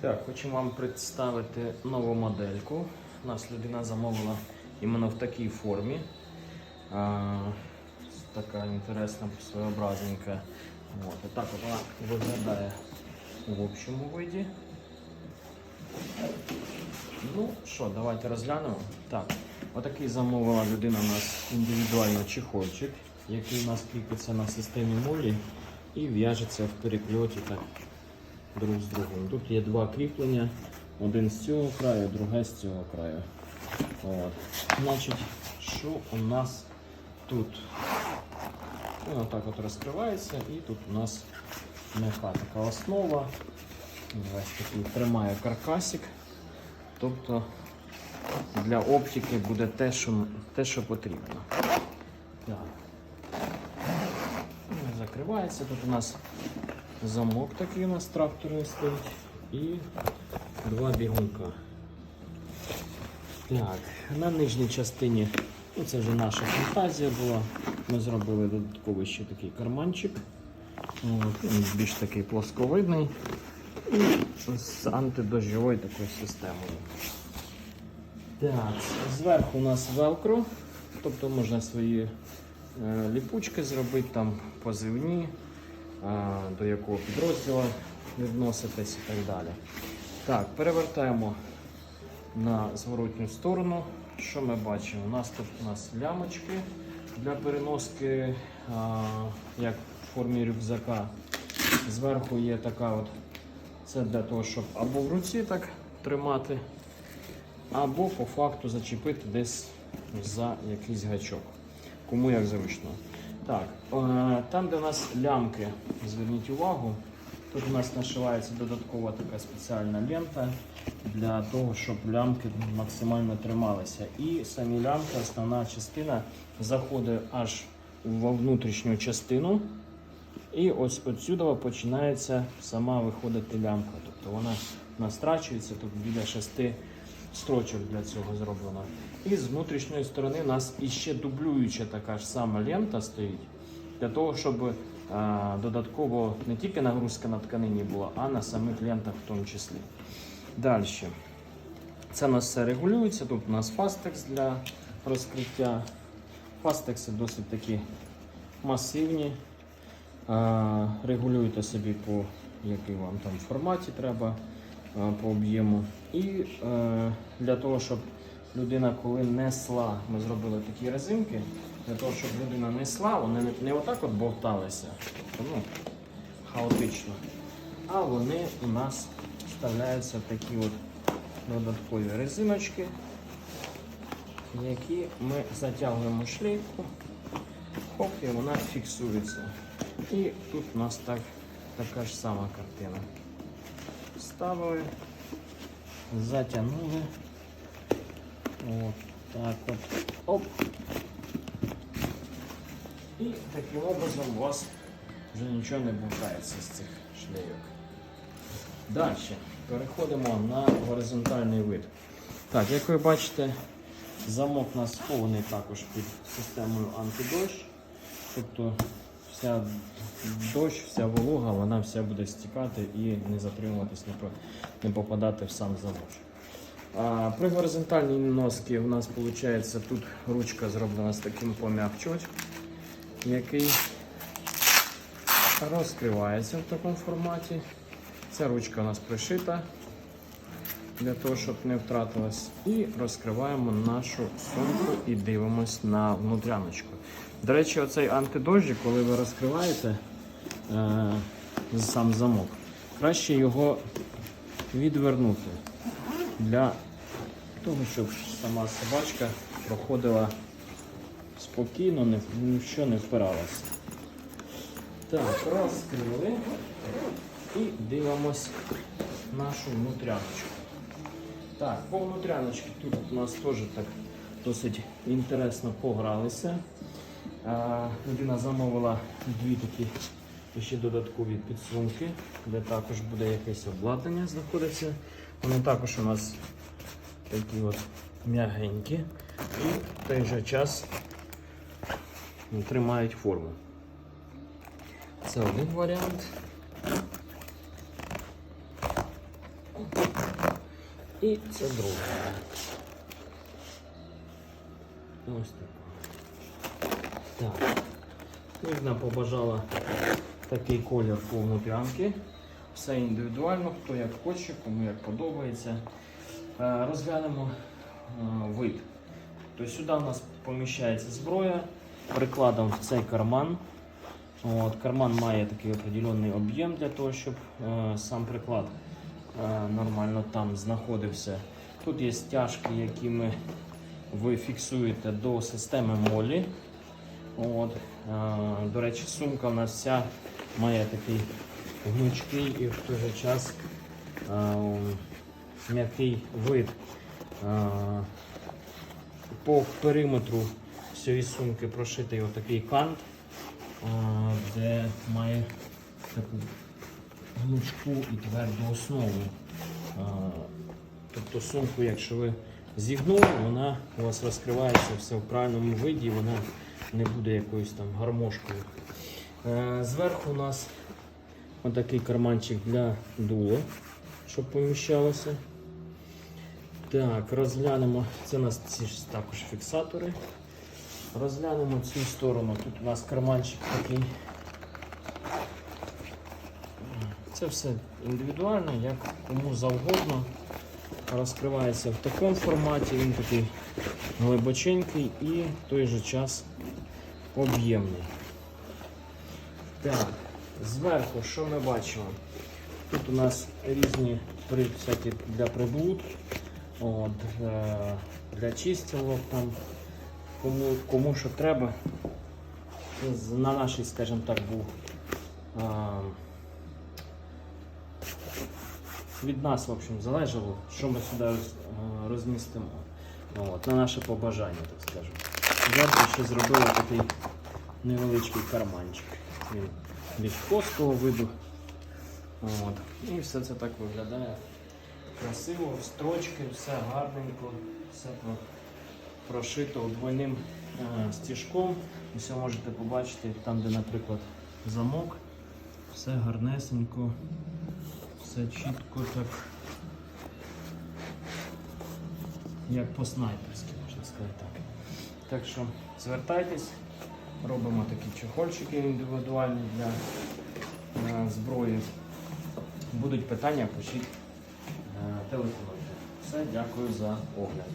Так, хочу вам представити нову модельку. У нас людина замовила іменно в такій формі. А, така інтересна, своєобразненька. От. І так от вона виглядає в общому виді. Ну що, давайте розглянемо. Так, отакий замовила людина у нас індивідуально чехольчик, який у нас кріпиться на системі молі і в'яжеться в перепльоті так друг з другом. Тут є два кріплення, один з цього краю, друге з цього краю. От. Значить, що у нас тут? Ну, отак от розкривається і тут у нас м'яка така основа. Ось такий тримає каркасик. Тобто для оптики буде те, що, те, що потрібно. Так. Закривається. Тут у нас замок такий у нас тракторний стоїть і два бігунка. Так, на нижній частині, ну це вже наша фантазія була. Ми зробили додатковий ще такий карманчик. От, він більш такий плосковидний і з антидождьовою такою системою. Так, зверху у нас велкро, тобто можна свої е, ліпучки зробити, там позивні, до якого підрозділу відноситись і так далі. Так, перевертаємо на зворотню сторону. Що ми бачимо? У нас тут у нас лямочки для переноски, а, як в формі рюкзака. Зверху є така от, це для того, щоб або в руці так тримати, або по факту зачепити десь за якийсь гачок. Кому як зручно. Так, е, там, де у нас лямки, зверніть увагу, тут у нас нашивається додаткова така спеціальна лента для того, щоб лямки максимально трималися. І самі лямки, основна частина заходить аж во внутрішню частину. І ось отсюди починається сама виходити лямка. Тобто вона настрачується тут біля шести строчок для цього зроблено. І з внутрішньої сторони у нас іще дублююча така ж сама лента стоїть, для того, щоб а, додатково не тільки нагрузка на тканині була, а на самих лентах в тому числі. Далі. Це у нас все регулюється. Тут у нас фастекс для розкриття. Фастекси досить такі масивні. А, Регулюєте собі по який вам там форматі треба по об'єму. І е, для того, щоб людина, коли несла, ми зробили такі резинки, для того, щоб людина несла, вони не, отак от бовталися, ну, хаотично, а вони у нас вставляються в такі от додаткові резиночки, які ми затягуємо шлейку, хоп, і вона фіксується. І тут у нас так, така ж сама картина. Ставили, затягнули. От так от. Оп. І таким образом у вас вже нічого не бухається з цих шлейок. Далі переходимо на горизонтальний вид. Так, як ви бачите, замок у нас схований також під системою антидощ. Тобто вся дощ, вся волога, вона вся буде стікати і не затримуватись, не, попадати в сам замочок. А при горизонтальній носки у нас виходить тут ручка зроблена з таким пом'якчувачем, який розкривається в такому форматі. Ця ручка у нас пришита для того, щоб не втратилась. І розкриваємо нашу сумку і дивимось на внутряночку. До речі, оцей антидождик, коли ви розкриваєте е, сам замок, краще його відвернути для того, щоб сама собачка проходила спокійно, ні в- не впиралася. Так, розкрили і дивимось нашу внутряночку. Так, по внутряночці тут у нас теж так досить інтересно погралися. Людина замовила дві такі ще додаткові підсумки, де також буде якесь обладнання знаходиться. Вони також у нас такі от м'ягенькі і в той же час тримають форму. Це один варіант. І це друга. Ось так. Так. Ніжна побажала такий колір повну п'янки. Все індивідуально, хто як хоче, кому як подобається. Е, Розглянемо е, вид. Тобто сюди у нас поміщається зброя прикладом в цей карман. От, карман має такий определенний об'єм для того, щоб е, сам приклад е, нормально там знаходився. Тут є стяжки, якими ви фіксуєте до системи молі. От, е, до речі, сумка у нас вся має такий гнучкий і в той же час е, м'який вид. Е, по периметру цієї сумки прошитий отакий кант, де має таку гнучку і тверду основу. Тобто сумку, якщо ви зігнули, вона у вас розкривається все в правильному виді, вона не буде якоюсь там гармошкою. Е, Зверху у нас отакий карманчик для дула, щоб поміщалося. Так, розглянемо. Це у нас ці ж також фіксатори. Розглянемо цю сторону. Тут у нас карманчик такий. Це все індивідуально, як кому завгодно. Розкривається в такому форматі, він такий глибоченький і в той же час об'ємний. Так, зверху що ми бачимо? Тут у нас різні при, для приблуд, от, е, для чистілок, там, кому, кому що треба. На нашій, скажімо так, був а, від нас, в общем, залежало, що ми сюди е, розмістимо. От, на наше побажання, так скажемо. Зверху ще зробили такий невеличкий карманчик. Він більш плоского виду. От. І все це так виглядає красиво, строчки, все гарненько, все прошито двойним е, стіжком. Ви можете побачити, там, де, наприклад, замок, все гарнесенько, все чітко так, як по-снайперськи, можна сказати так. Так що звертайтесь, робимо такі чехольчики індивідуальні для е, зброї. Будуть питання, пишіть, е, телефонуйте. Все, дякую за огляд.